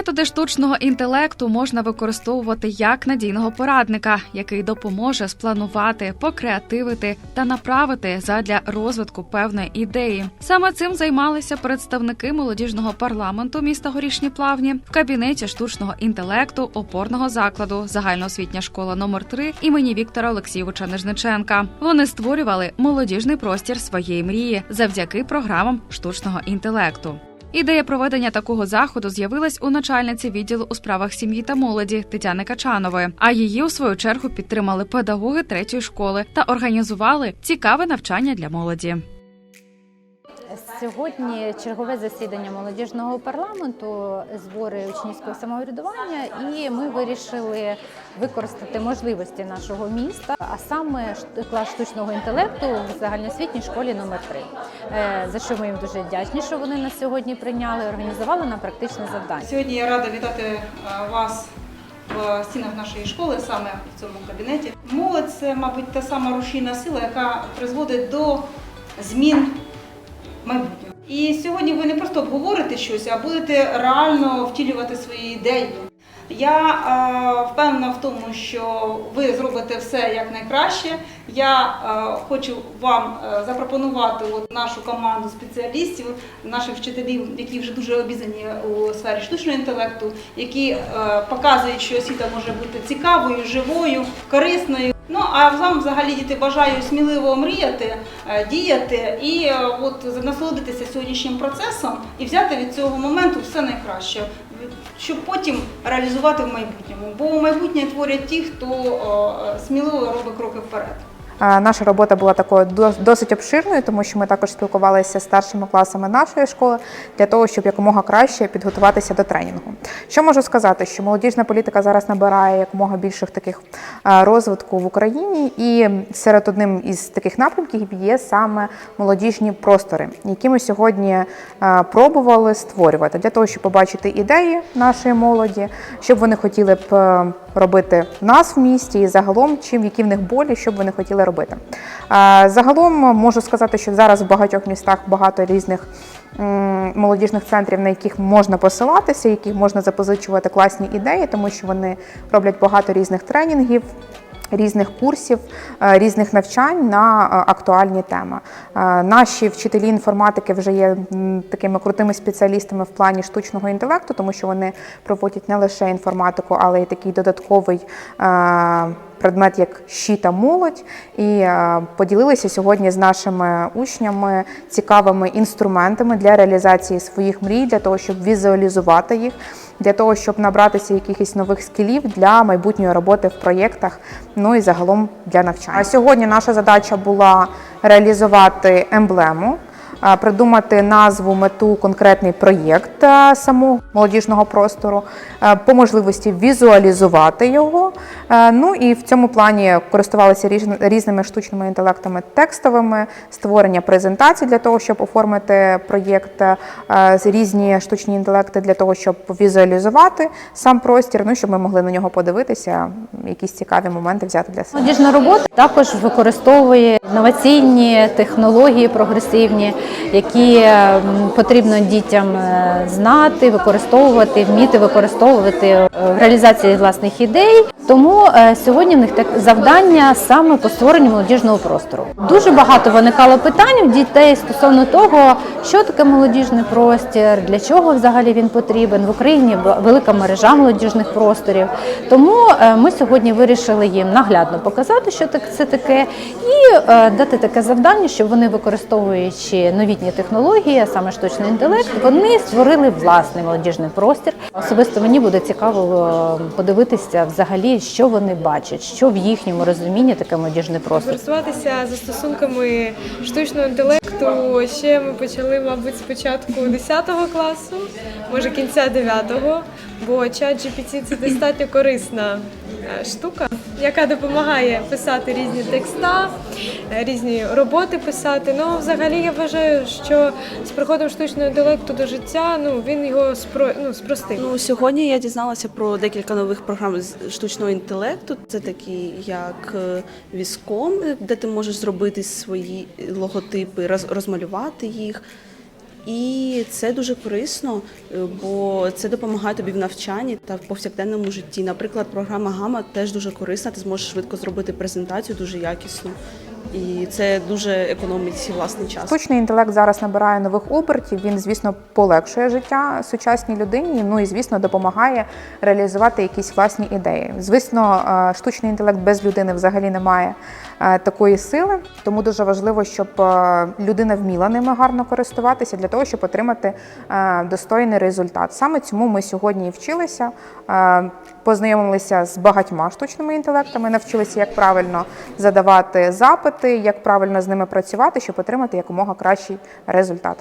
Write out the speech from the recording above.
Методи штучного інтелекту можна використовувати як надійного порадника, який допоможе спланувати, покреативити та направити задля розвитку певної ідеї. Саме цим займалися представники молодіжного парламенту міста Горішні Плавні в кабінеті штучного інтелекту опорного закладу загальноосвітня школа номер 3 імені Віктора Олексійовича Нежниченка. Вони створювали молодіжний простір своєї мрії завдяки програмам штучного інтелекту. Ідея проведення такого заходу з'явилась у начальниці відділу у справах сім'ї та молоді Тетяни Качанової. А її у свою чергу підтримали педагоги третьої школи та організували цікаве навчання для молоді. Сьогодні чергове засідання молодіжного парламенту, збори учнівського самоврядування, і ми вирішили використати можливості нашого міста, а саме клас штучного інтелекту в загальноосвітній школі номер 3 За що ми їм дуже вдячні, що вони нас сьогодні прийняли, організували нам практичне завдання. Сьогодні я рада вітати е, вас в стінах нашої школи, саме в цьому кабінеті. Молодь це, мабуть, та сама рушійна сила, яка призводить до змін майбутнього. І сьогодні ви не просто обговорите щось, а будете реально втілювати свої ідеї. Я е, впевнена в тому, що ви зробите все як найкраще. Я е, хочу вам е, запропонувати от нашу команду спеціалістів, наших вчителів, які вже дуже обізнані у сфері штучного інтелекту, які е, показують, що освіта може бути цікавою, живою, корисною. Ну а вам взагалі діти бажаю сміливо мріяти, е, діяти і е, от насолодитися сьогоднішнім процесом і взяти від цього моменту все найкраще, щоб потім реалізувати в майбутньому. Бо майбутнє творять ті, хто е, сміливо робить кроки вперед. Наша робота була такою дос- досить обширною, тому що ми також спілкувалися з старшими класами нашої школи для того, щоб якомога краще підготуватися до тренінгу. Що можу сказати, що молодіжна політика зараз набирає якомога більших таких розвитку в Україні, і серед одним із таких напрямків є саме молодіжні простори, які ми сьогодні пробували створювати для того, щоб побачити ідеї нашої молоді, щоб вони хотіли б робити в нас в місті і загалом, чим які в них болі, що б вони хотіли робити. Загалом можу сказати, що зараз в багатьох містах багато різних молодіжних центрів, на яких можна посилатися, яких можна запозичувати класні ідеї, тому що вони роблять багато різних тренінгів. Різних курсів, е, різних навчань на е, актуальні теми. Е, Наші вчителі інформатики вже є такими крутими спеціалістами в плані штучного інтелекту, тому що вони проводять не лише інформатику, але й такий додатковий предмет, як щі та молодь, і поділилися сьогодні з нашими учнями цікавими інструментами для реалізації своїх мрій, для того, щоб візуалізувати їх, для того, щоб набратися якихось нових скілів для майбутньої роботи в проєктах, ну і загалом для навчання. А сьогодні наша задача була реалізувати емблему. Придумати назву, мету, конкретний проєкт е, самого молодіжного простору, е, по можливості візуалізувати його. Е, Ну і в цьому плані користувалися різн- різними штучними інтелектами текстовими, створення презентацій для того, щоб оформити проєкт, різні штучні інтелекти для того, щоб візуалізувати сам простір, ну щоб ми могли на нього подивитися, якісь цікаві моменти взяти для себе. Молодіжна робота також використовує інноваційні технології прогресивні, які потрібно дітям е, знати, використовувати, вміти використовувати е, в реалізації власних ідей. Тому е, сьогодні в них так завдання саме по створенню молодіжного простору. Дуже багато виникало питань у дітей стосовно того, що таке молодіжний простір, для чого взагалі він потрібен. В Україні велика мережа молодіжних просторів. Тому е, ми сьогодні вирішили їм наглядно показати, що так- це таке, і е, дати таке завдання, щоб вони, використовуючи новітні технології, а саме штучний інтелект, вони створили власний молодіжний простір. Особисто мені буде цікаво е, подивитися взагалі, що вони бачать, що в їхньому розумінні таке молодіжний простір. Користуватися застосунками штучного інтелекту ще ми почали, мабуть, з початку 10 класу, може кінця 9-го, бо чат GPT це достатньо корисна штука, яка допомагає писати різні текста, е, різні роботи писати. Ну, взагалі, я вважаю, що з приходом штучного інтелекту до життя ну, він його спро, ну, спростив. Ну, сьогодні я дізналася про декілька нових програм з штучного інтелекту. Це такі як е, Віском, де ти можеш зробити свої логотипи, роз- розмалювати їх. І це дуже корисно, е, бо це допомагає тобі в навчанні та в повсякденному житті. Наприклад, програма Гама теж дуже корисна. Ти зможеш швидко зробити презентацію дуже якісно, і це дуже економить власний час. Штучний інтелект зараз набирає нових обертів. Він, звісно, полегшує життя сучасній людині. Ну і звісно, допомагає реалізувати якісь власні ідеї. Звісно, е, штучний інтелект без людини взагалі не має е, такої сили. Тому дуже важливо, щоб е, людина вміла ними гарно користуватися для того, щоб отримати достойний результат. Саме цьому ми сьогодні і вчилися. Познайомилися з багатьма штучними інтелектами, навчилися, як правильно задавати запити, як правильно з ними працювати, щоб отримати якомога кращий результат.